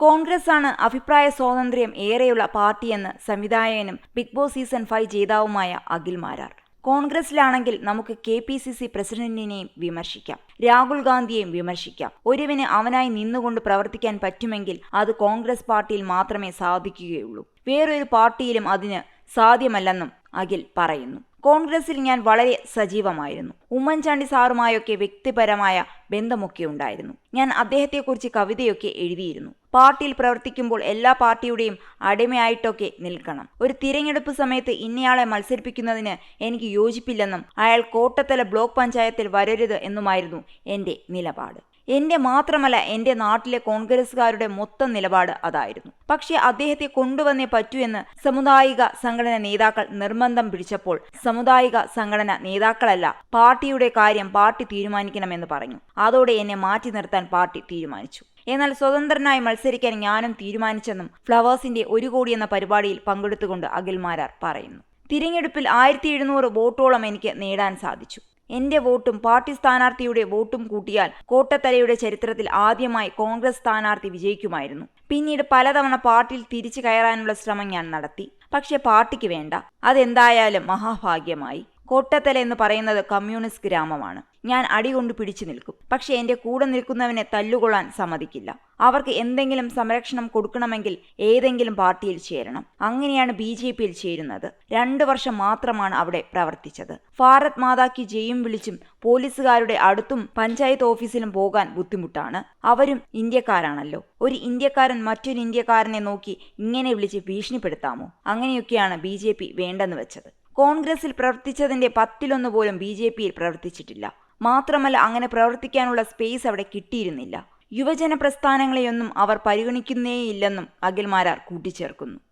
കോൺഗ്രസ് ആണ് അഭിപ്രായ സ്വാതന്ത്ര്യം ഏറെയുള്ള പാർട്ടിയെന്ന് സംവിധായകനും ബിഗ് ബോസ് സീസൺ ഫൈവ് ജേതാവുമായ അഖിൽ മാരാർ. കോൺഗ്രസിലാണെങ്കിൽ നമുക്ക് കെ പി സി സി പ്രസിഡന്റിനെയും വിമർശിക്കാം. രാഹുൽ ഗാന്ധിയെയും വിമർശിക്കാം. ഒരുവിന് അവനായി നിന്നുകൊണ്ട് പ്രവർത്തിക്കാൻ പറ്റുമെങ്കിൽ അത് കോൺഗ്രസ് പാർട്ടിയിൽ മാത്രമേ സാധിക്കുകയുള്ളൂ. വേറൊരു പാർട്ടിയിലും അതിന് സാധ്യമല്ലെന്നും അഖിൽ പറയുന്നു. കോൺഗ്രസിൽ ഞാൻ വളരെ സജീവമായിരുന്നു. ഉമ്മൻചാണ്ടി സാറുമായൊക്കെ വ്യക്തിപരമായ ബന്ധമൊക്കെ ഉണ്ടായിരുന്നു. ഞാൻ അദ്ദേഹത്തെക്കുറിച്ച് കവിതയൊക്കെ എഴുതിയിരുന്നു. പാർട്ടിയിൽ പ്രവർത്തിക്കുമ്പോൾ എല്ലാ പാർട്ടിയുടെയും അടിമയായിട്ടൊക്കെ നിൽക്കണം. ഒരു തിരഞ്ഞെടുപ്പ് സമയത്ത് ഇന്നയാളെ മത്സരിപ്പിക്കുന്നതിന് എനിക്ക് യോജിപ്പില്ലെന്നും അയാൾ കോട്ടത്തല ബ്ലോക്ക് പഞ്ചായത്തിൽ വരരുത് എന്നുമായിരുന്നു എന്റെ നിലപാട്. എന്റെ മാത്രമല്ല എന്റെ നാട്ടിലെ കോൺഗ്രസുകാരുടെ മൊത്തം നിലപാട് അതായിരുന്നു. പക്ഷേ അദ്ദേഹത്തെ കൊണ്ടുവന്നേ പറ്റൂ എന്ന് സമുദായിക സംഘടന നേതാക്കൾ നിർബന്ധം പിടിച്ചപ്പോൾ സമുദായിക സംഘടന നേതാക്കളല്ല പാർട്ടിയുടെ കാര്യം പാർട്ടി തീരുമാനിക്കണമെന്ന് പറഞ്ഞു. അതോടെ എന്നെ മാറ്റി നിർത്താൻ പാർട്ടി തീരുമാനിച്ചു. എന്നാൽ സ്വതന്ത്രനായി മത്സരിക്കാൻ ഞാനും തീരുമാനിച്ചെന്നും ഫ്ലവേഴ്സിന്റെ ഒരു കോടി എന്ന പരിപാടിയിൽ പങ്കെടുത്തുകൊണ്ട് അഖിൽമാരാർ പറയുന്നു. തിരഞ്ഞെടുപ്പിൽ ആയിരത്തി എഴുന്നൂറ് വോട്ടോളം എനിക്ക് നേടാൻ സാധിച്ചു. എന്റെ വോട്ടും പാർട്ടി സ്ഥാനാർത്ഥിയുടെ വോട്ടും കൂട്ടിയാൽ കോട്ടത്തലയുടെ ചരിത്രത്തിൽ ആദ്യമായി കോൺഗ്രസ് സ്ഥാനാർത്ഥി വിജയിക്കുമായിരുന്നു. പിന്നീട് പലതവണ പാർട്ടിയിൽ തിരിച്ചു കയറാനുള്ള ശ്രമം ഞാൻ നടത്തി. പക്ഷെ പാർട്ടിക്ക് വേണ്ട. അതെന്തായാലും മഹാഭാഗ്യമായി. കോട്ടത്തല എന്ന് പറയുന്നത് കമ്മ്യൂണിസ്റ്റ് ഗ്രാമമാണ്. ഞാൻ അടികൊണ്ട് പിടിച്ചു നിൽക്കും. പക്ഷെ എന്റെ കൂടെ നിൽക്കുന്നവനെ തല്ലുകൊള്ളാൻ സമ്മതിക്കില്ല. അവർക്ക് എന്തെങ്കിലും സംരക്ഷണം കൊടുക്കണമെങ്കിൽ ഏതെങ്കിലും പാർട്ടിയിൽ ചേരണം. അങ്ങനെയാണ് ബി ജെ പിയിൽ ചേരുന്നത്. രണ്ടു വർഷം മാത്രമാണ് അവിടെ പ്രവർത്തിച്ചത്. ഭാരത് മാതാക്ക് ജയും വിളിച്ചും പോലീസുകാരുടെ അടുത്തും പഞ്ചായത്ത് ഓഫീസിലും പോകാൻ ബുദ്ധിമുട്ടാണ്. അവരും ഇന്ത്യക്കാരാണല്ലോ. ഒരു ഇന്ത്യക്കാരൻ മറ്റൊരു ഇന്ത്യക്കാരനെ നോക്കി ഇങ്ങനെ വിളിച്ച് ഭീഷണിപ്പെടുത്താമോ? അങ്ങനെയൊക്കെയാണ് ബി ജെ പി വേണ്ടെന്ന് വെച്ചത്. കോൺഗ്രസിൽ പ്രവർത്തിച്ചതിന്റെ പത്തിലൊന്ന് പോലും ബി ജെ പിയിൽ പ്രവർത്തിച്ചിട്ടില്ല. മാത്രമല്ല അങ്ങനെ പ്രവർത്തിക്കാനുള്ള സ്പേസ് അവിടെ കിട്ടിയിരുന്നില്ല. യുവജന പ്രസ്ഥാനങ്ങളെയൊന്നും അവർ പരിഗണിക്കുന്നേയില്ലെന്നും അഖിൽമാരാർ കൂട്ടിച്ചേർക്കുന്നു.